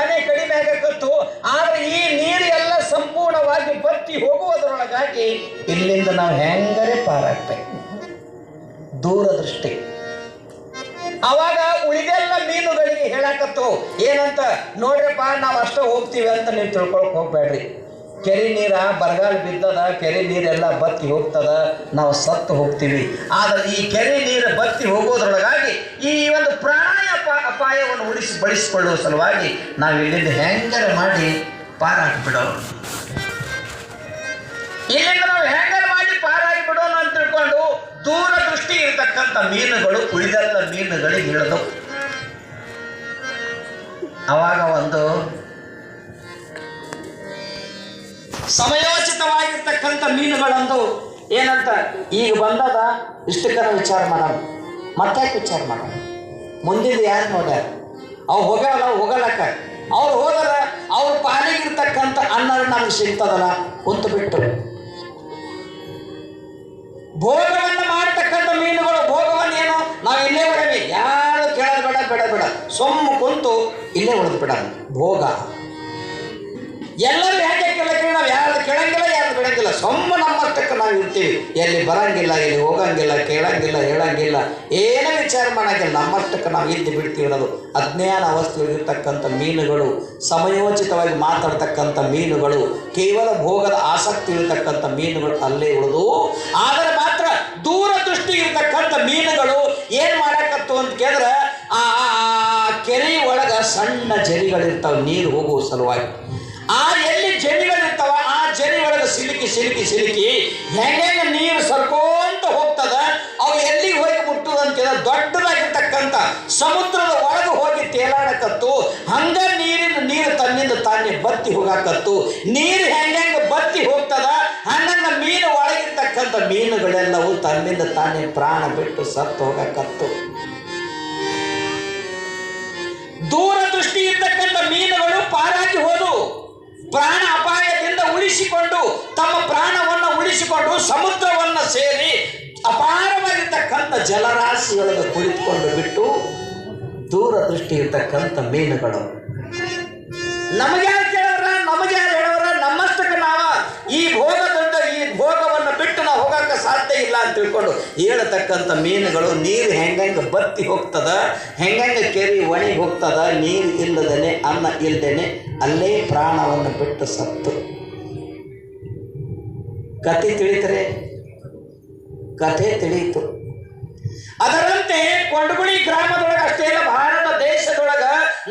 ತಾನೇ ಕಡಿಮೆ ಆಗಕತ್ತು, ಆದ್ರೆ ಈ ನೀರು ಎಲ್ಲ ಸಂಪೂರ್ಣವಾಗಿ ಬತ್ತಿ ಹೋಗುವುದರೊಳಗಾಗಿ ಇಲ್ಲಿಂದ ನಾವು ಹೆಂಗರೆ ಪಾರಾಗ್ಬೇಕು? ದೂರದೃಷ್ಟಿ. ಅವಾಗ ಉಳಿದೆಲ್ಲ ಮೀನುಗಳಿಗೆ ಹೇಳಕತ್ತು, ಏನಂತ, ನೋಡ್ರಪ್ಪ, ನಾವು ಅಷ್ಟೇ ಹೋಗ್ತೀವಿ ಅಂತ ನೀವು ತಿಳ್ಕೊಳಕ್ ಹೋಗ್ಬೇಡ್ರಿ. ಕೆರೆ ನೀರ, ಬರಗಾಲ ಬಿದ್ದದ, ಕೆರೆ ನೀರೆಲ್ಲ ಬತ್ತಿ ಹೋಗ್ತದ, ನಾವು ಸತ್ತು ಹೋಗ್ತೀವಿ. ಆದ್ರೆ ಈ ಕೆರೆ ನೀರು ಬತ್ತಿ ಹೋಗೋದ್ರೊಳಗಾಗಿ ಈ ಒಂದು ಪ್ರಾಣಾಯ ಅಪ- ಅಪಾಯವನ್ನು ಉಳಿಸಿ ಬಳಸಿಕೊಳ್ಳುವ ಸಲುವಾಗಿ ನಾವು ಇಲ್ಲಿಂದ ಹೆಂಗರ ಮಾಡಿ ಪಾರಾಗಿ ಬಿಡೋಣ. ಇಲ್ಲಿಂದ ನಾವು ಹೆಂಗರ ಮಾಡಿ ಪಾರಾಗಿ ಬಿಡೋಣ ಅಂತ ತಿಳ್ಕೊಂಡು ದೂರ ದೃಷ್ಟಿ ಇರತಕ್ಕಂಥ ಮೀನುಗಳು, ಉಳಿದೆಲ್ಲ ಮೀನುಗಳಿಗೆ ಹೇಳದು ಅವಾಗ ಒಂದು ಸಮಯೋಚಿತವಾಗಿರ್ತಕ್ಕಂಥ ಮೀನುಗಳಂದು ಏನಂತ ಈಗ ಬಂದದ? ಇಷ್ಟಕ್ಕನ ವಿಚಾರ ಮಾಡೋಣ. ಮತ್ತೆ ವಿಚಾರ ಮಾಡೋಣ? ಮುಂದಿನ ಯಾರು ನೋಡ್ಯಾರ? ಅವು ಹೋಗಲ್ಲ ಹೋಗಲಕ್ಕ. ಅವ್ರು ಹೋದರ ಅವ್ರ ಪಾಲಿಗಿರ್ತಕ್ಕಂಥ ಅನ್ನ ನಮ್ಗೆ ಸಿಗ್ತದಲ್ಲ ಕುಂತು ಬಿಟ್ಟು. ಭೋಗವನ್ನು ಮಾಡತಕ್ಕಂಥ ಮೀನುಗಳು, ಭೋಗವನ್ನು ಏನು? ನಾವು ಇಲ್ಲೇ ಬಿಡವಿ ಯಾರು ಕೇಳೋದು ಬೇಡ ಬೇಡ ಬೇಡ. ಸೊಮ್ಮು ಕುಂತು ಇಲ್ಲೇ ಉಳಿದು ಬಿಡ ಭೋಗ. ಎಲ್ಲರೂ ಯಾಕೆ ಕೇಳಕ್ಕೆ ನಾವು ಯಾರು ಕೇಳಂಗಿಲ್ಲ ಬಿಡಂಗಿಲ್ಲ ಸೊಮ್ಮ ನಮ್ಮಷ್ಟಕ್ಕೆ ನಾವು ಇರ್ತೀವಿ. ಎಲ್ಲಿ ಬರಂಗಿಲ್ಲ, ಎಲ್ಲಿ ಹೋಗಂಗಿಲ್ಲ, ಕೇಳಂಗಿಲ್ಲ, ಹೇಳಂಗಿಲ್ಲ, ಏನೇ ವಿಚಾರ ಮಾಡಂಗಿಲ್ಲ. ನಮ್ಮಷ್ಟಕ್ಕೆ ನಾವು ಇದ್ದು ಬಿಡ್ತೀವಿ ಅನ್ನೋದು. ಅಜ್ಞಾನ ಅವಸ್ಥೆಯಲ್ಲಿರ್ತಕ್ಕಂಥ ಮೀನುಗಳು, ಸಮಯೋಚಿತವಾಗಿ ಮಾತಾಡ್ತಕ್ಕಂಥ ಮೀನುಗಳು, ಕೇವಲ ಭೋಗದ ಆಸಕ್ತಿ ಇರತಕ್ಕಂಥ ಮೀನುಗಳು ಅಲ್ಲೇ ಉಳಿದು, ಆದರೆ ಮಾತ್ರ ದೂರದೃಷ್ಟಿ ಇರತಕ್ಕಂಥ ಮೀನುಗಳು ಏನು ಮಾಡಕತ್ತು ಅಂತ ಕೇಳಿದ್ರೆ, ಆ ಕೆರೆ ಸಣ್ಣ ಜರಿಗಳಿರ್ತಾವೆ. ನೀರು ಹೋಗುವ ಸಲುವಾಗಿ. ಆ ಎಲ್ಲಿ ಜರಿಗಳಿರ್ತಾವ ಆ ಜರಿ ಒಳಗೆ ಸಿಲುಕಿ ಸಿಲುಕಿ ಸಿಲುಕಿ. ಹೆಂಗೆ ನೀರು ಸರ್ಕೋಂತ ಹೋಗ್ತದ, ಅವು ಎಲ್ಲಿಗೆ ಹೋಗಿ ಮುಟ್ಟುದ ಅಂತ ದೊಡ್ಡದಾಗಿರ್ತಕ್ಕಂಥ ಸಮುದ್ರದ ಒಳಗೆ ಹೋಗಿ ತೇಲಾಡಕತ್ತು, ಹಂಗ ನೀರಿನ ನೀರು ತನ್ನಿಂದ ತಾನೇ ಬತ್ತಿ ಹೋಗಾಕತ್ತು. ನೀರು ಹೆಂಗೆ ಬತ್ತಿ ಹೋಗ್ತದ, ಹಂಗಂಗ ಮೀನು ಒಳಗಿರ್ತಕ್ಕಂಥ ಮೀನುಗಳೆಲ್ಲವೂ ತನ್ನಿಂದ ತಾನೇ ಪ್ರಾಣ ಬಿಟ್ಟು ಸತ್ತು ಹೋಗಾಕತ್ತು. ದೂರದೃಷ್ಟಿ ಇರ್ತಕ್ಕಂಥ ಮೀನುಗಳು ಪಾರಾಗಿ ಹೋದು. ಪ್ರಾಣ ಅಪಾಯದಿಂದ ಉಳಿಸಿಕೊಂಡು, ತಮ್ಮ ಪ್ರಾಣವನ್ನು ಉಳಿಸಿಕೊಂಡು ಸಮುದ್ರವನ್ನು ಸೇರಿ ಅಪಾರವಾಗಿರ್ತಕ್ಕಂಥ ಜಲರಾಶಿಯೊಳಗೆ ಕುಳಿತುಕೊಂಡು ಬಿಟ್ಟು ದೂರದೃಷ್ಟಿ ಇರ್ತಕ್ಕಂಥ ಮೀನುಗಳು. ನಮಗೆ ಕೇಳವ್ರ ಕೇಳೋರ? ನಮಗೆ ಯಾರು ಹೇಳೋರ? ನಮ್ಮಷ್ಟಕ್ಕೆ ನಾವ ಈ ಭೋಗದಿಂದ ಈ ಭೋಗವನ್ನು ಬಿಟ್ಟು ನಾವು ಹೋಗಕ್ಕೆ ಸಾಧ್ಯ ಇಲ್ಲ ಅಂತ ತಿಳ್ಕೊಂಡು ಹೇಳತಕ್ಕಂಥ ಮೀನುಗಳು, ನೀರು ಹೆಂಗಂಗೆ ಬತ್ತಿ ಹೋಗ್ತದ, ಹೆಂಗಂಗೆ ಕೆರಿ ಒಣಗಿ ಹೋಗ್ತದ, ನೀರು ಇಲ್ಲದೇನೆ, ಅನ್ನ ಇಲ್ಲದೇನೆ ಅಲ್ಲೇ ಪ್ರಾಣವನ್ನು ಬಿಟ್ಟು ಸತ್ತು. ಕತೆ ತಿಳಿತರೆ, ಕಥೆ ತಿಳಿಯಿತು. ಅದರಂತೆ ಕೊಂಡಗುಳಿ ಗ್ರಾಮದೊಳಗೆ ಅಷ್ಟೇ ಅಲ್ಲ, ಭಾರತ ದೇಶದೊಳಗ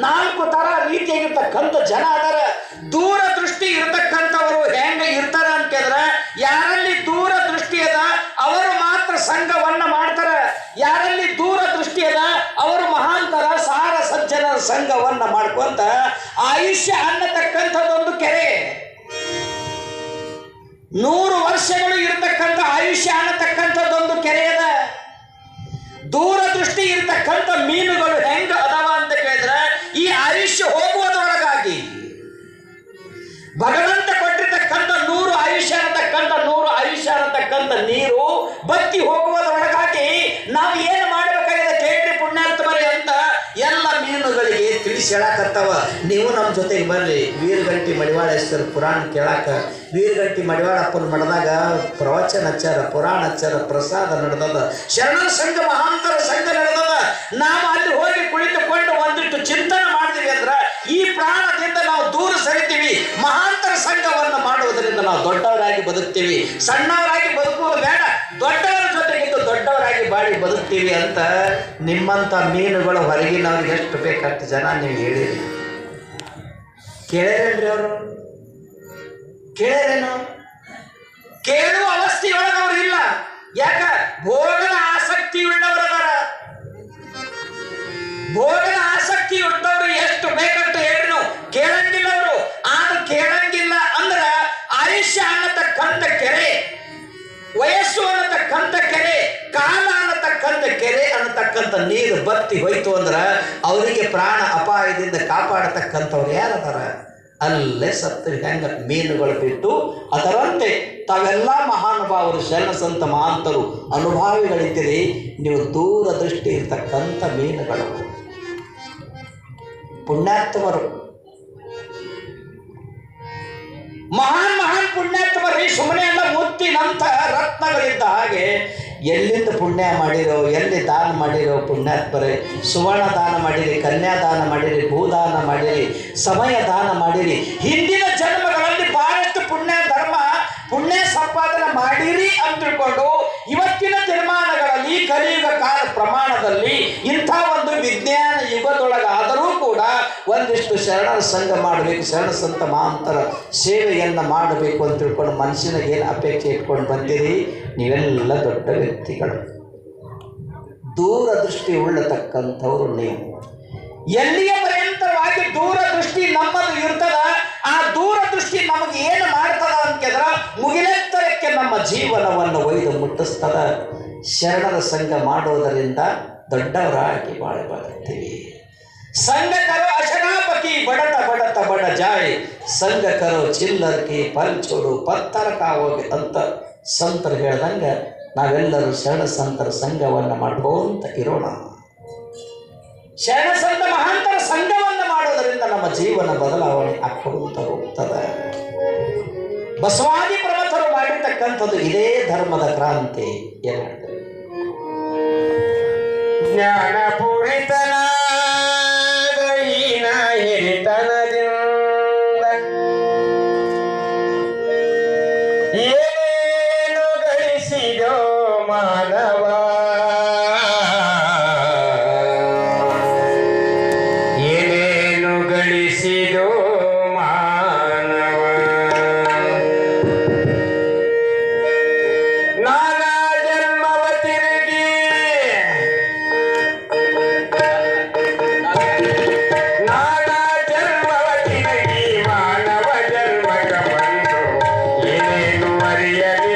ನಾಲ್ಕು ತರ ರೀತಿಯಾಗಿರ್ತಕ್ಕಂಥ ಜನ ಅದರ. ದೂರ ದೃಷ್ಟಿ ಇರತಕ್ಕಂಥವರು ಹೆಂಗ ಇರ್ತಾರ ಅಂತ ಕೇಳಿದ್ರೆ ಯಾರಲ್ಲಿ ದೂರ ದೃಷ್ಟಿ ಅದ, ಅವರು ಮಾತ್ರ ಸಂಘವನ್ನ ಮಾಡ್ತಾರ. ಯಾರಲ್ಲಿ ದೂರ ದೃಷ್ಟಿ ಅದ, ಅವರು ಮಹಾಂತರ ಸಾರ ಸಜ್ಜನರ ಸಂಘವನ್ನ ಮಾಡ್ಕೊಂತ ಆಯುಷ್ಯ ಅನ್ನತಕ್ಕಂಥದ್ದೊಂದು ಕೆರೆ. ನೂರು ವರ್ಷಗಳು ಇರತಕ್ಕಂಥ, ಆಯುಷ್ಯ ಅನ್ನತಕ್ಕಂಥದ್ದೊಂದು ಕೆರೆಯದ ದೂರದೃಷ್ಟಿ ಇರತಕ್ಕಂಥ ಮೀನುಗಳು ಹೆಂಗ ಅದಾವ ಅಂತ ಕೇಳಿದ್ರೆ, ಈ ಆಯುಷ್ಯ ಹೋಗುವುದರೊಳಗಾಗಿ ಭಗವಂತ ಕೊಟ್ಟಿರ್ತಕ್ಕಂಥ ನೂರು ಆಯುಷ್ಯ ಅನ್ನತಕ್ಕಂಥ ನೂರು ಆಯುಷ್ಯ ಅನ್ನತಕ್ಕಂಥ ನೀರು ಬತ್ತಿ ಹೋಗುವುದರೊಳಗಾಗಿ ನಾವು ಏನು ಮಾಡಬೇಕಾಗಿದೆ ಕೇಳಿ ಪುಣ್ಯಾತ್ಮರಿ ಅಂತ ಎಲ್ಲ ಮೀನುಗಳಿಗೆ ತಿಳಿಸಿ ಹೇಳಕತ್ತಾವ, ನೀವು ನಮ್ಮ ಜೊತೆಗೆ ಬರ್ರಿ. ವೀರಗಂಟಿ ಮಡಿವಾಳೇಶ್ವರ ಪುರಾಣ ಕೇಳಾಕ. ವೀರಗಂಟಿ ಮಡಿವಾಳಪ್ಪನ ಮಠದಾಗ ಪ್ರವಚನ ಹಚ್ಚಾರ ಪುರಾಣ ಹಚ್ಚಾರ ಪ್ರಸಾದ ನಡೆದದ. ಶರಣ ಸಂಘ, ಮಹಾಂತರ ಸಂಘ ನಡೆದದ. ನಾವು ಅಲ್ಲಿ ಹೋಗಿ ಕುಳಿತುಕೊಂಡು ಒಂದಿಟ್ಟು ಚಿಂತನೆ ಮಾಡ್ತೀವಿ ಅಂದ್ರೆ, ಈ ಪ್ರಾಣದಿಂದ ನಾವು ದೂರ ಸರಿತೀವಿ. ಮಹಾಂತರ ಸಂಘವನ್ನು ಮಾಡುವುದರಿಂದ ನಾವು ದೊಡ್ಡವರಾಗಿ ಬದುಕ್ತೀವಿ. ಸಣ್ಣವರಾಗಿ ಬದುಕುವುದು ಬೇಡ ದೊಡ್ಡವರ ಬಾಳಿ ಬದುಕ್ತೀವಿ ಅಂತ ನಿಮ್ಮಂಥ ಮೀನುಗಳು ಹೊರಗಿನವ್ರಿಗೆ ಎಷ್ಟು ಬೇಕಷ್ಟು ಜನ ನೀವು ಹೇಳಿರಿ. ಕೇಳಿರೇನ್ರಿ ಅವರು? ಕೇಳಿರೇನು? ಕೇಳುವ ಅವಸ್ಥೆಯೊಳಗೆ ಅವ್ರು ಇಲ್ಲ. ಯಾಕ? ಭೋಗದ ಆಸಕ್ತಿ ಉಳ್ಳವರದಾರ. ಭೋಗದ ಆಸಕ್ತಿ ಉಳ್ಳವರು ಎಷ್ಟು ಬೇಕಂತ ಹೇಳ್ರಿ ಕೆರೆ ಅನ್ನತಕ್ಕಂಥ ನೀರು ಬತ್ತಿ ಹೋಯ್ತು ಅಂದ್ರೆ ಅವರಿಗೆ ಪ್ರಾಣ ಅಪಾಯದಿಂದ ಕಾಪಾಡತಕ್ಕಂಥವ್ರು ಯಾರದಾರ? ಅಲ್ಲೇ ಸತ್ತು ಹೆಂಗ ಮೀನುಗಳು ಬಿಟ್ಟು ಅದರಂತೆ ತಾವೆಲ್ಲ ಮಹಾನುಭಾವರು, ಶರಣ ಸಂತ ಮಹಾಂತರು, ಅನುಭಾವಿಗಳಿದ್ದೀರಿ. ನೀವು ದೂರದೃಷ್ಟಿ ಇರ್ತಕ್ಕಂಥ ಮೀನುಗಳು. ಪುಣ್ಯಾತ್ಮರು. ಮಹಾನ್ ಮಹಾನ್ ಪುಣ್ಯಾತ್ಮರಿ, ಸುಮ್ಮನೆ ಎಲ್ಲ ಮುತ್ತಿನಂತಹ ರತ್ನಗಳಿದ್ದ ಹಾಗೆ ಎಲ್ಲಿಂದ ಪುಣ್ಯ ಮಾಡಿರೋ, ಎಲ್ಲಿ ದಾನ ಮಾಡಿರೋ ಪುಣ್ಯಾತ್ಮರೇ ಸುವರ್ಣ ದಾನ ಮಾಡಿರಿ ಕನ್ಯಾದಾನ ಮಾಡಿರಿ ಭೂದಾನ ಮಾಡಿರಿ, ಸಮಯ ದಾನ ಮಾಡಿರಿ. ಹಿಂದಿನ ಜನ್ಮಗಳಲ್ಲಿ ಬಹಳಷ್ಟು ಪುಣ್ಯ, ಧರ್ಮ, ಪುಣ್ಯ ಸಂಪಾದನೆ ಮಾಡಿರಿ ಅಂತ ತಿಳ್ಕೊಂಡು ಇವತ್ತಿನ ತೀರ್ಮಾನಗಳಲ್ಲಿ, ಕಲಿಯುಗ ಕಾಲ ಪ್ರಮಾಣದಲ್ಲಿ ಇಂಥ ಒಂದು ವಿಜ್ಞಾನ ಯುಗದೊಳಗಾದರೂ ಕೂಡ ಒಂದಿಷ್ಟು ಶರಣರ ಸಂಘ ಮಾಡಬೇಕು, ಶರಣ ಸಂತ ಮಾಂತರ ಸೇವೆಯನ್ನು ಮಾಡಬೇಕು ಅಂತ ತಿಳ್ಕೊಂಡು ಮನುಷ್ಯನಿಗೆ ಏನು ಅಪೇಕ್ಷೆ ಇಟ್ಕೊಂಡು ಬಂದಿರಿ, ನೀವೆಲ್ಲ ದೊಡ್ಡ ವ್ಯಕ್ತಿಗಳು. ದೂರದೃಷ್ಟಿ ಉಳ್ಳತಕ್ಕಂಥವ್ರು ನೀವು. ಎಲ್ಲಿಯ ಪರ್ಯಂತರವಾಗಿ ದೂರದೃಷ್ಟಿ ನಮ್ಮದು ಇರ್ತದ, ಆ ದೂರದೃಷ್ಟಿ ನಮಗೆ ಏನು ಮಾಡ್ತದ ಅಂತಂದ್ರೆ ಮುಗಿಲೆತ್ತರಕ್ಕೆ ನಮ್ಮ ಜೀವನವನ್ನು ಒಯ್ದು ಮುಟ್ಟಿಸ್ತದ. ಶರಣರ ಸಂಘ ಮಾಡೋದರಿಂದ ದೊಡ್ಡವರಾಗಿ ಬಾಳೆ ಕರೋ ಅಶನಾಪತಿ ಬಡತ ಬಡತ ಬಡ ಜಾಯ್. ಸಂಘ ಕರೋ ಚಿಲ್ಲರ್ಕಿ ಪಂಚೋಡು ಪತ್ತರ ಕಾವೋಗಿ ಅಂತ ಸಂತರು ಹೇಳ್ದಂಗೆ ನಾವೆಲ್ಲರೂ ಶರಣ ಸಂತರ ಸಂಘವನ್ನು ಮಾಡ್ಕೋಂತ ಇರೋಣ. ಶರಣ ಸಂತ ಮಹಾಂತರ ಸಂಘವನ್ನು ಮಾಡೋದರಿಂದ ನಮ್ಮ ಜೀವನ ಬದಲಾವಣೆ ಆಕ್ಕೊಂತ ಹೋಗ್ತದೆ. ಬಸವಾದಿ ಪ್ರಮಥರು ಮಾಡಿರ್ತಕ್ಕಂಥದ್ದು ಇದೇ ಧರ್ಮದ ಕ್ರಾಂತಿ ಏನಾಗ್ತದೆ ಜ್ಞಾನ ಪೂರಿತನ yeah.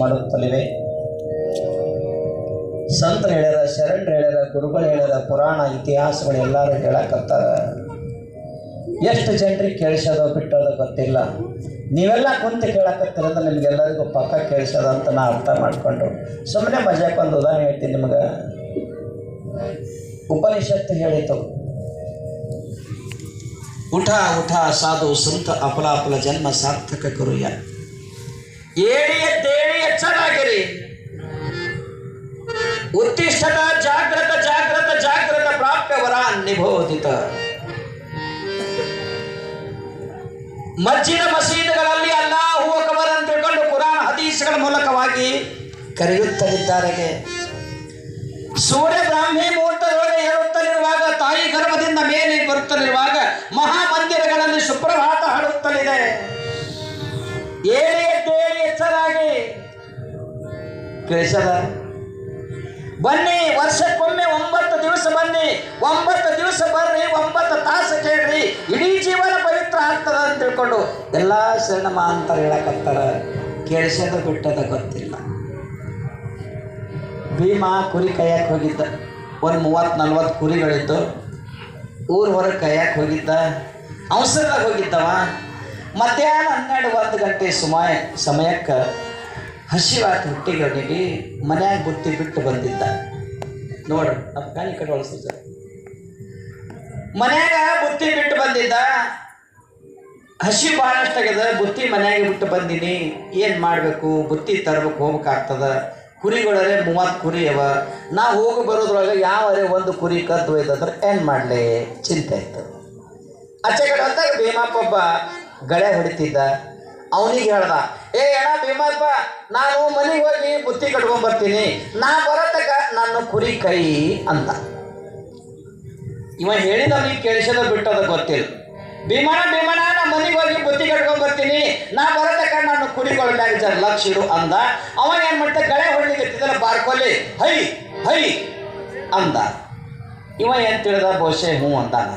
ಮಾಡುತ್ತಲಿವೆ. ಸಂತರು ಹೇಳ್ಯಾರ ಶರಣರು ಹೇಳ್ಯಾರ, ಗುರುಗಳು ಹೇಳ್ಯಾರ, ಪುರಾಣ, ಇತಿಹಾಸಗಳು ಎಲ್ಲರೂ ಹೇಳಕತ್ತಾರ. ಎಷ್ಟು ಜನರಿಗೆ ಕೇಳಿಸೋದೋ ಬಿಟ್ಟೋದೋ ಗೊತ್ತಿಲ್ಲ. ನೀವೆಲ್ಲ ಕುಂತು ಕೇಳಕತ್ತೀರಂದ್ರೆ ನಿಮಗೆಲ್ಲರಿಗೂ ಪಕ್ಕ ಕೇಳಿಸೋದು ಅಂತ ನಾ ಅರ್ಥ ಮಾಡಿಕೊಂಡು ಸುಮ್ಮನೆ ಮಜಾಕ್ ಒಂದು ಉದಾಹರಣೆ ಹೇಳ್ತೀನಿ ನಿಮಗೆ. ಉಪನಿಷತ್ತು ಹೇಳಿತು, ಉಠ ಉಠ, ಸಾಧು, ಸಂತ ಅಪಲ ಅಪಲ ಜನ್ಮ ಸಾರ್ಥಕ ಕರುಯ ಏಳಿ ಎದ್ದೇಳಿ ಎಚ್ಚರಾಗಿರಿ. ಜಾಗೃತ ಜಾಗೃತ ಜಾಗೃತ ಜಾಗ್ರತ ಪ್ರಾಪ್ಯವರ ನಿಬೋಧಿತ ಮಜ್ಜಿನ ಮಸೀದಿಗಳಲ್ಲಿ ಅಲ್ಲಾಹು ಅಕ್ಬರ್ ಅಂತ ತಿಳ್ಕೊಂಡು ಕುರಾನ್ ಹದೀಸ್ಗಳ ಮೂಲಕವಾಗಿ ಕರೆಯುತ್ತಲಿದ್ದಾರೆ ಸೂರ್ಯ ಬ್ರಾಹ್ಮಿ ಮುಹೂರ್ತದೊಳಗೆ ಹೇಳುತ್ತಲಿರುವಾಗ ತಾಯಿ ಗರ್ಭದಿಂದ ಮೇಲೆ ಬರುತ್ತಲಿರುವಾಗ ಮಹಾಮಂದಿರಗಳಲ್ಲಿ ಸುಪ್ರಭಾತ ಹಾಡುತ್ತಲಿದೆ. ಏಳಿ ಕೇಳಿಸದ ಬನ್ನಿ, ವರ್ಷಕ್ಕೊಮ್ಮೆ ಒಂಬತ್ತು ದಿವಸ ಬನ್ನಿ, ಒಂಬತ್ತು ದಿವಸ ಬರ್ರಿ, ಒಂಬತ್ತು ತಾಸು ಕೇಳ್ರಿ, ಇಡೀ ಜೀವನ ಪವಿತ್ರ ಆಗ್ತದ ಅಂತ ತಿಳ್ಕೊಂಡು ಎಲ್ಲ ಶರಣ ಮಹಾಂತರ ಹೇಳಕತ್ತಾರ ಕೇಳಿಸೋದು ಬಿಟ್ಟದ ಗೊತ್ತಿಲ್ಲ. ಭೀಮ ಕುರಿ ಕೈಯಕ್ಕೆ ಹೋಗಿದ್ದ, ಒಂದು ಮೂವತ್ತು ನಲ್ವತ್ತು ಕುರಿಗಳಿದ್ದು, ಊರು ಹೊರಗೆ ಕೈಯಕ್ಕೆ ಹೋಗಿದ್ದ, ಅವಸರದಾಗ ಹೋಗಿದ್ದವ. ಮಧ್ಯಾಹ್ನ ಹನ್ನೆರಡು ಒಂದು ಗಂಟೆ ಸುಮಾಯ ಸಮಯಕ್ಕೆ ಹಸಿವಾತ ಹುಟ್ಟಿಗೆ ಅವನಿಗೆ ಮನ್ಯಾಗ ಬುತ್ತಿ ಬಿಟ್ಟು ಬಂದಿದ್ದ ನೋಡ್ರಿ ನಮ್ಮ ಕಾಲಿ ಕಡೆ ಒಳಸಿ ಸರ್ ಮನ್ಯಾಗ ಬುತ್ತಿ ಬಿಟ್ಟು ಬಂದಿದ್ದ? ಹಸಿ ಭಾಳಷ್ಟಾಗ್ಯದ ಬುತ್ತಿ ಮನ್ಯಾಗೆ ಬಿಟ್ಟು ಬಂದೀನಿ. ಏನು ಮಾಡಬೇಕು? ಬುತ್ತಿ ತರಬೇಕು, ಹೋಗ್ಬೇಕಾಗ್ತದ. ಕುರಿಗಳರೆ ಮೂವತ್ತು ಕುರಿ ಅವ. ನಾ ಹೋಗಿ ಬರೋದ್ರೊಳಗೆ ಯಾವರೆ ಒಂದು ಕುರಿ ಕದ್ದು ಒಯ್ದಂದ್ರೆ ಏನು ಮಾಡಲಿ? ಚಿಂತೆ ಆಯ್ತು. ಆಚೆ ಕಡೆ ಅಂದಾಗ ಭೀಮಪ್ಪ ಗಳೆ ಹೊಡಿತಿದ್ದ. ಅವನಿಗೆ ಹೇಳ್ದ, ಏ ಅಣ್ಣ ಭೀಮಪ್ಪ ನಾನು ಮನೆಗೆ ಹೋಗಿ ಬುತ್ತಿ ಕಟ್ಕೊಂಡ್ ಬರ್ತೀನಿ. ನಾ ಬರತಕ್ಕ ನನ್ನ ಕುರಿ ಕೈ ಅಂತ. ಇವ ಹೇಳಿದ ಅವನಿಗೆ ಕೇಳಿಸೋದ ಬಿಟ್ಟದ ಗೊತ್ತಿಲ್ಲ. ಭೀಮಣ್ಣ ಭೀಮಣ್ಣ, ನಾ ಮನೆಗೆ ಹೋಗಿ ಬುತ್ತಿ ಕಟ್ಕೊಂಡ್ ಬರ್ತೀನಿ. ನಾ ಬರತಕ್ಕ ನನ್ನ ಕುರಿಗಳ ಮ್ಯಾನೇಜರ್ ಜರ ಲಕ್ಷ ಇಡು ಅಂದ. ಅವ ಏನ್ ಮಾಡ್ತಾ ಗಳೆ ಹೊಡ್ಲಿಕ್ಕೆ ಬಾರ್ಕೊಲಿ ಹೈ ಹೈ ಅಂದ. ಇವ ಏನ್ ತಿಳಿದ, ಬಹುಶಃ ಹ್ಞೂ ಅಂತಾನ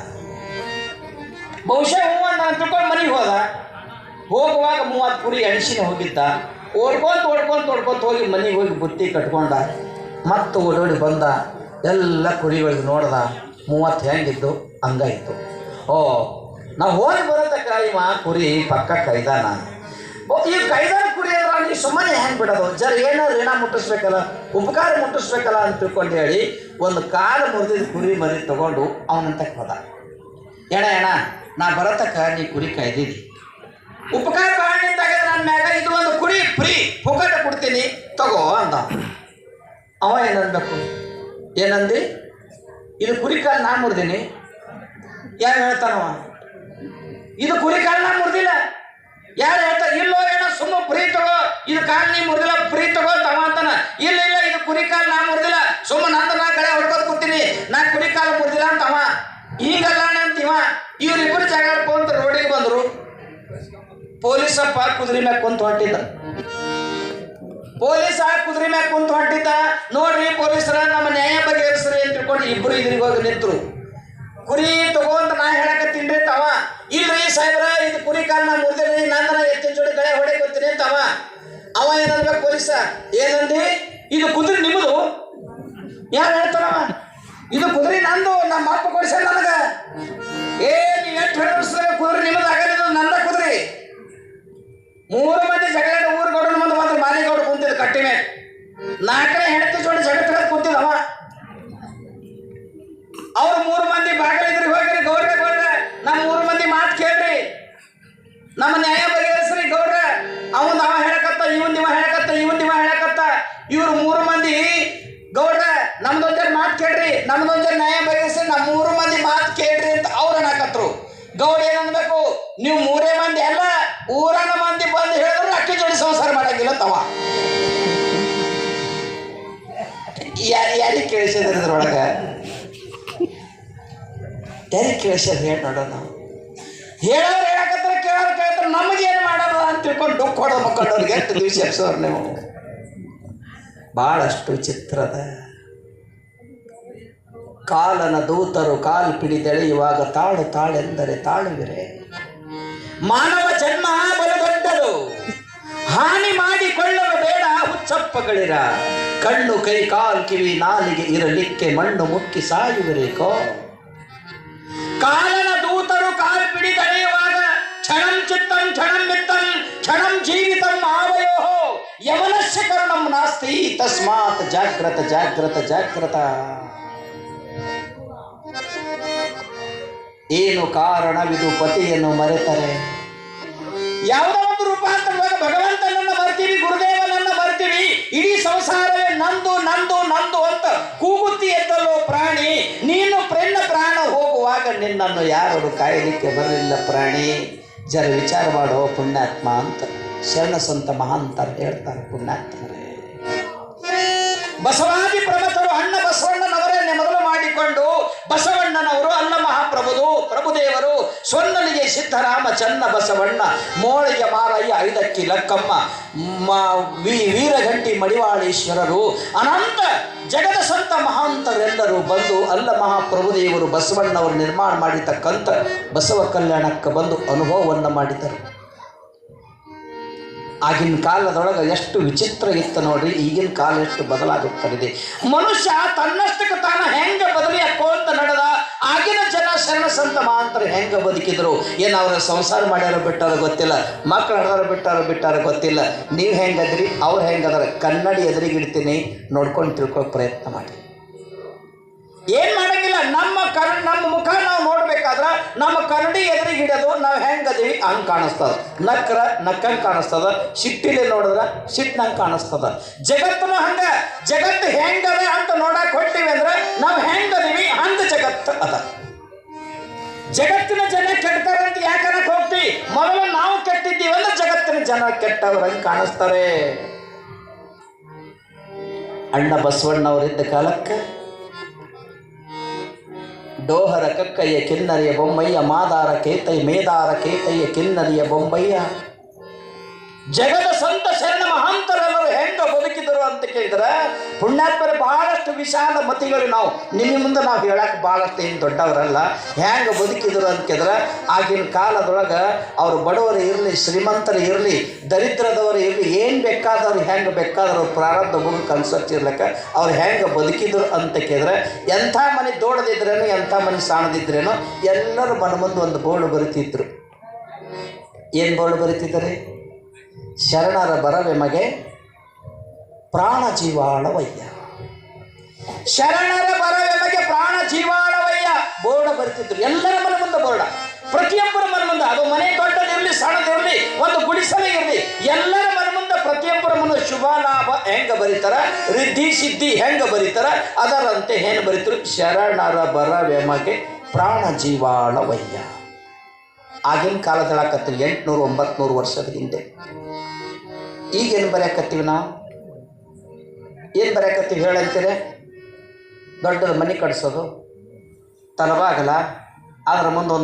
ಬಹುಶಃ ಹ್ಞೂ ಅಂತ ತಿಳ್ಕೊಂಡು ಮನೆಗೆ ಹೋದ. ಹೋಗುವಾಗ ಮೂವತ್ತು ಕುರಿ ಎಣಸಿನ ಹೋಗಿದ್ದ. ಓಡ್ಕೊಂತ ಓಡ್ಕೊಂತ ಓಡ್ಕೊಂತ ಹೋಗಿ ಮನೆಗೆ ಹೋಗಿ ಬುತ್ತಿ ಕಟ್ಕೊಂಡ. ಮತ್ತೆ ಓಡೋಡಿ ಬಂದ. ಎಲ್ಲ ಕುರಿಗಳಿಗೆ ನೋಡ್ದ. ಮೂವತ್ತು ಹೆಂಗಿದ್ದು? ಹಂಗಾಯಿತು. ಓ ನಾವು ಹೋಗಿ ಬರೋದಕ್ಕ ಇವ ಕುರಿ ಪಕ್ಕ ಕೈದಾನ ಈ ಕೈದಾನ ಕುರಿ ಅಂದ್ರೆ ಅವ್ನಿಗೆ ಸುಮ್ಮನೆ ಹೆಂಗೆ ಬಿಡೋದು? ಜರ ಏನೋ ಋಣ ಮುಟ್ಟಿಸ್ಬೇಕಲ್ಲ? ಉಪಕಾರ ಮುಟ್ಟಿಸ್ಬೇಕಲ್ಲ ಅಂತ ತಿಳ್ಕೊಂಡು ಹೇಳಿ ಒಂದು ಕಾಲು ಮುರಿದಿದ್ದ ಕುರಿ ಮರಿ ತಗೊಂಡು ಅವನಂತ ಹೋದ ಎಣ ಎಣ ನಾ ಬರತಕ್ಕ ನೀ ಕುರಿ ಕಾಯ್ದಿದಿ ಉಪಕಾರ ಬಾಣಿದ್ದಾಗ ನನ್ನ ಮ್ಯಾಗ ಇದು ಒಂದು ಕುರಿ ಫ್ರೀ, ಪುಕಟ ಕೊಡ್ತೀನಿ. ತಗೋ ಅಂದ. ಅವ ಏನನ್ಬೇಕು? ಏನಂದಿ? ಇದು ಕುರಿ ಕಾಲು ನಾನು ಮುರಿದೀನಿ. ಯಾರು ಹೇಳ್ತಾನವ ಇದು ಕುರಿ ಕಾಲು ನಾನು ಮುರಿದಿಲ್ಲ. ಯಾರು ಹೇಳ್ತಾ ಇಲ್ಲೋ ಏನೋ ಸುಮ್ಮ ಫ್ರೀ ತಗೋ. ಇದು ಕಾಲು ನೀ ಮುರಿದಿಲ್ಲ, ಫ್ರೀ ತಗೋ ಅಂತಾನೆ ಅಂತಾನ. ಇಲ್ಲ ಇಲ್ಲ, ಇದು ಕುರಿ ಕಾಲು ನಾ ಮುರಿದಿಲ್ಲ. ಸುಮ್ಮ ನಂದು ನಾ ಕಡೆ ಹೊಡ್ಕೊಂಡು ಕೊಡ್ತೀನಿ ನಾ ಕುರಿ ಕಾಲು ಮುರಿದಿಲ್ಲ ಅಂತವ ಈಗಲ್ಲ ಅಂತೀವ? ಈ ರೋಡಿಗೆ ಬಂದರು ಪೊಲೀಸಪ್ಪ ಕುದುರೆ ಮ್ಯಾಗ ಕುಂತ ಹೊಂಟಿದ್ದ. ಪೊಲೀಸ ಕುದುರೆ ಮ್ಯಾಗ ಕುಂತ ಹೊಂಟಿದ್ದ. ನೋಡ್ರಿ ಪೊಲೀಸರ ನಮ್ಮ ನ್ಯಾಯ ಬಗ್ಗೆ ಬಗೆಹರಿಸ್ರಿ ಅಂತ ತಿಳ್ಕೊಂಡು ಇಬ್ರು ಇದ್ರಿಗೆ ಹೋಗಿ ನಿಂತರು. ಕುರಿ ತಗೋಂತ ನಾ ಹೇಳಕತ್ತೀನಿ ತವ. ಇಲ್ರಿ ಸಾಹೇಬ್ರ, ಇದು ಕುರಿ ಕಾಲನ ಮುರಿದ್ರಿ ನಂದನ ಎತ್ತಿನ ಜೋಡಿ ಗಳೆ ಹೊಡೆಕೊತೀನಿ ಅಂತವ ಅವ ಏನಂದ್ರೆ ಪೊಲೀಸ? ಏನಂದಿ? ಇದು ಕುದುರೆ ನಿಮ್ಮದು ಯಾರು ಹೇಳ್ತಾರವ? ಇದು ಕುದುರೆ ನಂದು, ನಮ್ಮ ಅಪ್ಪ ಕೊಡಿಸ ನನಗ. ಮೂರು ಮಂದಿ ಜಗಳ ಊರು ಗೌಡನ ಮುಂದೆ ಬಂದ್ರೆ ಮಾಲಿ ಗೌಡ ಕುಂತಿದ್ದ ಕಟ್ಟಿ ಮೇಲೆ. ನಾಲ್ಕನೇ ಹೆಂಡತಿ ಜೋಡಿ ಜಗತ್ತಿನ ಕುಂತಿದ್ದವ ಅವ್ರು ಮೂರು ಮಂದಿ ಬಾಗಿಲಿದ್ರಿ ಹೋಗ್ರಿ, ಗೌಡ್ರೆ ಗೌಡ್ರೆ ನಮ್ಮ ಮೂರು ಮಂದಿ ಮಾತು ಕೇಳ್ರಿ. ನಮ್ಮ ನ್ಯಾಯ ಬಗೆಹರಿಸ್ರಿ, ಗೌಡ್ರ. ಅವನ್ ಅವ ಹೇಳಕತ್ತ, ಇವನ್ ಇವ ಹೇಳಕತ್ತ, ಇವನ್ ಇವ ಹೇಳಕತ್ತ. ಇವ್ರು ಮೂರು ಮಂದಿ, ಗೌಡ್ರ, ನಮ್ದೊಂದೇ ಮಾತು ಕೇಳ್ರಿ. ನಮ್ದೊಂದೇ ನ್ಯಾಯ ಬಗೆಹರಿಸ್ರಿ ನಮ್ಮ ಮೂರು ಮಂದಿ ಮಾತು ಕೇಳ್ರಿ ಅಂತ ಅವ್ರು ಅನ್ನಕತ್ರು. ಗೌಡ ಏನನ್ಬೇಕು? ನೀವು ಮೂರೇ ಮಂದಿ ಅಲ್ಲ ಊರನ ಸಂಸಾರ ತವ. ತವ ಯಾರಿಗೆ ಕೇಳಿಸಿದ್ರಿ ಅದ್ರೊಳಗೆ ಯಾರಿಗೆ ಕೇಳಿಸ್ಯಾರ ಹೇಳಿ ನೋಡೋಣ ನಾವು ಹೇಳೋರು ಹೇಳಕತ್ತಾರ, ಕೇಳೋರು ಕೇಳ್ತಾರೆ ನಮಗೇನು ಮಾಡೋದು ಅಂತ ತಿಳ್ಕೊಂಡು ಡುಕ್ ಹೊಡೆದು ಮಕ್ಕಳವ್ರಿಗೆ ಎಷ್ಟು ದಿವಸ ಎಪ್ಸೋರು ನೀವು. ಭಾಳಷ್ಟು ಚಿತ್ರದ ಕಾಲನ ದೂತರು ಕಾಲು ಪಿಡಿದೆಳೆಯುವಾಗ ತಾಳು ತಾಳೆಂದರೆ ತಾಳುವಿರೆ. ಮಾನವ ಜನ್ಮ ಬಲು ಹಾನಿ ಮಾಡಿಕೊಳ್ಳುವ ಬೇಡ ಹುಚ್ಚಪ್ಪಗಳಿರ ಕಣ್ಣು ಕೈ ಕಾಲ್ ಕಿವಿ ನಾಲಿಗೆ ಇರಲಿಕ್ಕೆ ಮಣ್ಣು ಮುಕ್ಕಿ ಸಾಯುವಿರೇಕೋ? ಕಾಲನ ದೂತರು ಕಾಲು ಪಿಡಿದಳೆಯುವಾಗ, ಕ್ಷಣಂ ಚಿತ್ತಂ, ಕ್ಷಣಂ ಮಿತ್ತಂ ಕ್ಷಣಂ ಜೀವಿತಂ ಆವಯೋ ಯವನಸ್ಯ ಕರ್ಣಂ ನಾಸ್ತಿ, ತಸ್ಮಾತ್ ಜಾಗ್ರತ ಜಾಗ್ರತ ಜಾಗ್ರತ. ಏನು ಕಾರಣವಿದು ಪತಿಯನ್ನು ಮರೆತರೆ? ಯಾವುದೋ ಒಂದು ರೂಪಾಂತರವಾಗ ಭಗವಂತನನ್ನ ಬರ್ತೀವಿ ಗುರುದೇವನನ್ನ ಬರ್ತೀವಿ ಇಡೀ ಸಂಸಾರವೇ ನಂದು ನಂದು ನಂದು ಅಂತ ಕೂಗುತ್ತಿ ಎದ್ದಲ್ಲೋ ಪ್ರಾಣಿ, ನೀನು ಪ್ರೆನ್ನ ಪ್ರಾಣ ಹೋಗುವಾಗ ನಿನ್ನನ್ನು ಯಾರು ಕಾಯಲಿಕ್ಕೆ ಬರಲಿಲ್ಲ ಪ್ರಾಣಿ? ಜರ ವಿಚಾರ ಮಾಡೋ ಪುಣ್ಯಾತ್ಮ ಅಂತ ಶರಣ ಸಂತ ಮಹಾಂತ ಹೇಳ್ತಾರೆ ಪುಣ್ಯಾತ್ಮರೇ. ಬಸವಾದಿ ಪ್ರಮಥರು ಅಣ್ಣ ಬಸವಣ್ಣನವರನ್ನೇ ಮೊದಲು ಮಾಡಿಕೊಂಡು ಬಸವಣ್ಣನವರು ಅಲ್ಲ ಮಹಾಪ್ರಭುದು ಪ್ರಭುದೇವರು ಸೊನ್ನಲಿಗೆ ಸಿದ್ದರಾಮ ಚನ್ನ ಬಸವಣ್ಣ ಮೋಳಿಗೆ ಮಾರಯ್ಯ ಐದಕ್ಕಿ ಲಕ್ಕಮ್ಮ ವೀರಘಂಟಿ ಮಡಿವಾಳೇಶ್ವರರು, ಅನಂತ ಜಗದ ಸಂತ ಮಹಾಂತರೆಲ್ಲರೂ ಬಂದು ಅಲ್ಲ ಮಹಾಪ್ರಭುದೇವರು ಬಸವಣ್ಣವರು ನಿರ್ಮಾಣ ಮಾಡಿರ್ತಕ್ಕಂಥ ಬಸವ ಕಲ್ಯಾಣಕ್ಕೆ ಬಂದು ಅನುಭವವನ್ನು ಮಾಡಿದರು. ಆಗಿನ ಕಾಲದೊಳಗೆ ಎಷ್ಟು ವಿಚಿತ್ರ ಇತ್ತು ನೋಡ್ರಿ, ಈಗಿನ ಕಾಲ ಎಷ್ಟು ಬದಲಾಗುತ್ತದೆ ಮನುಷ್ಯ ತನ್ನಷ್ಟಕ್ಕೆ ತಾನ ಹೆಂಗೆ ಬದಲಿ ಅಂತ ನಡೆದ ಆಗಿನ ಜನ ಶರಣ ಸಂತ ಮಹಾಂತರು ಹೆಂಗ ಬದುಕಿದ್ರು? ಏನು ಅವರ ಸಂಸಾರ ಮಾಡ್ಯಾರ ಬಿಟ್ಟಾರ ಗೊತ್ತಿಲ್ಲ. ಮಕ್ಕಳು ಹಡ್ದಾರ ಬಿಟ್ಟಾರ ಬಿಟ್ಟಾರ ಗೊತ್ತಿಲ್ಲ. ನೀವು ಹೆಂಗದ್ರಿ, ಅವ್ರು ಹೆಂಗದಾರ? ಕನ್ನಡಿ ಎದುರಿಗಿಡ್ತೀನಿ. ನೋಡ್ಕೊಂಡು ತಿಳ್ಕೊ ಪ್ರಯತ್ನ ಮಾಡಿ ಏನ್ ಮಾಡಂಗಿಲ್ಲ, ನಮ್ಮ ಕರ್, ನಮ್ಮ ಮುಖ ನಾವು ನೋಡ್ಬೇಕಾದ್ರ ನಮ್ಮ ಕನ್ನಡಿ ಎದುರಿಗೆ ಹಿಡಿಯೋದು ನಾವು ಹೆಂಗದೀವಿ ಹಂಗೆ ಕಾಣಿಸ್ತದ. ನಕ್ರ ನಕ್ಕಂಗೆ ಕಾಣಿಸ್ತದ, ಸಿಟ್ಟಿಲಿ ನೋಡಿದ್ರ ಸಿಟ್ಟಿನಂಗೆ ಕಾಣಿಸ್ತದ. ಜಗತ್ತನು ಹಂಗ, ಜಗತ್ತು ಹೆಂಗದ ಅಂತ ನೋಡಕ್ ಹೊಟ್ಟಿವಿ ಅಂದ್ರೆ ನಾವು ಹೆಂಗದೀವಿ ಹಂಗ ಜಗತ್ತು ಅದ. ಜಗತ್ತಿನ ಜನ ಕೆಟ್ಟಾರಂತ ಅಂತ ಯಾಕನಕ್ ಹೋಗ್ತೀವಿ ಮೊದಲು ನಾವು ಕೆಟ್ಟಿದ್ದೀವಿ ಅಂದ್ರೆ ಜಗತ್ತಿನ ಜನ ಕೆಟ್ಟವ್ರಂಗೆ ಕಾಣಿಸ್ತಾರೆ. ಅಣ್ಣ ಬಸವಣ್ಣವರಿದ್ದ ಕಾಲಕ್ಕೆ ಡೋಹರ ಕಕ್ಕಯ್ಯ ಕಿನ್ನರಿಯ ಬೊಮ್ಮಯ್ಯ ಮಾದಾರ ಕೇತೈ ಮೇದಾರ ಕೇತಯ್ಯ ಕಿನ್ನರಿಯ ಬೊಂಬಯ್ಯ ಜಗದ ಸಂತ ಶರಣ ಮಹಾಂತರವರು ಹೆಂಗ ಬದುಕಿದರು ಅಂತ ಕೇಳಿದ್ರೆ, ಪುಣ್ಯಾತ್ಮರ ಬಹಳಷ್ಟು ವಿಶಾಲ ಮತಿಗಳು ನಾವು ನಿಮ್ಮ ಮುಂದೆ ನಾವು ಹೇಳಕ್ಕೆ ಬಹಳಷ್ಟು ಏನು ದೊಡ್ಡವರಲ್ಲ, ಹೆಂಗ ಬದುಕಿದರು ಅಂತ ಕೇಳಿದ್ರೆ, ಆಗಿನ ಕಾಲದೊಳಗೆ ಅವರು ಬಡವರು ಇರಲಿ, ಶ್ರೀಮಂತರು ಇರಲಿ, ದರಿದ್ರದವರು ಇರಲಿ, ಏನು ಬೇಕಾದವ್ರು ಹೆಂಗೆ ಬೇಕಾದವ್ರು ಪ್ರಾರಬ್ಧ ಮುಖಕ್ಕೆ ಅನ್ಸರ್ತಿರ್ಲಕ್ಕ ಅವ್ರು ಹೆಂಗೆ ಬದುಕಿದ್ರು ಅಂತ ಕೇಳಿದ್ರೆ, ಎಂಥ ಮನೆ ದೊಡ್ಡದಿದ್ರೇನು, ಎಂಥ ಮನೆ ಸಾಣದಿದ್ರೇನು, ಎಲ್ಲರೂ ಮನ ಮುಂದೆ ಒಂದು ಬೋಳು ಬರಿತಿದ್ರು. ಏನು ಬೋಳು ಬರಿತಿದ್ದಾರೆ? ಶರಣರ ಬರವೆಮಗೆ ಪ್ರಾಣ ಜೀವಾಳವಯ್ಯ. ಶರಣರ ಬರವೆಮಗೆ ಪ್ರಾಣ ಜೀವಾಳವಯ್ಯ. ಬೋರ್ಡ ಬರ್ತಿದ್ರು. ಎಲ್ಲರ ಮನೆ ಮುಂದೆ ಬೋರ್ಡ. ಪ್ರತಿಯೊಬ್ಬರ ಮನ ಮುಂದೆ. ಅದು ಮನೆ ದೊಡ್ಡದಿರಲಿ, ಸಣ್ಣದಿರಲಿ, ಒಂದು ಗುಡಿಸಲೇ ಇರಲಿ ಎಲ್ಲರ ಮನ ಮುಂದೆ ಪ್ರತಿಯೊಬ್ಬರ ಮುಂದೆ ಶುಭ, ಲಾಭ ಹೆಂಗ ಬರೀತಾರ? ರಿದ್ಧಿ, ಸಿದ್ಧಿ ಹೆಂಗ ಬರೀತಾರ? ಅದರಂತೆ ಏನು ಬರೀತರು ಶರಣರ ಬರವೆಮಗೆ ಪ್ರಾಣ ಜೀವಾಳವಯ್ಯ. ಆಗಿನ ಕಾಲದ ಹೇಳಕತ್ತೀವಿ ಎಂಟುನೂರು ಒಂಬತ್ನೂರು ವರ್ಷದ ಹಿಂದೆ. ಈಗೇನು ಬರೆಯಕತ್ತೀವಿ ನಾವು? ಏನು ಬರೆಯಕತ್ತೀವಿ ಹೇಳಂತೀರಿ ದೊಡ್ಡದು ಮನೆ ಕಟ್ಸೋದು ತಲಬಾಗಲ ಅದರ ಮುಂದೆ ಒಂದು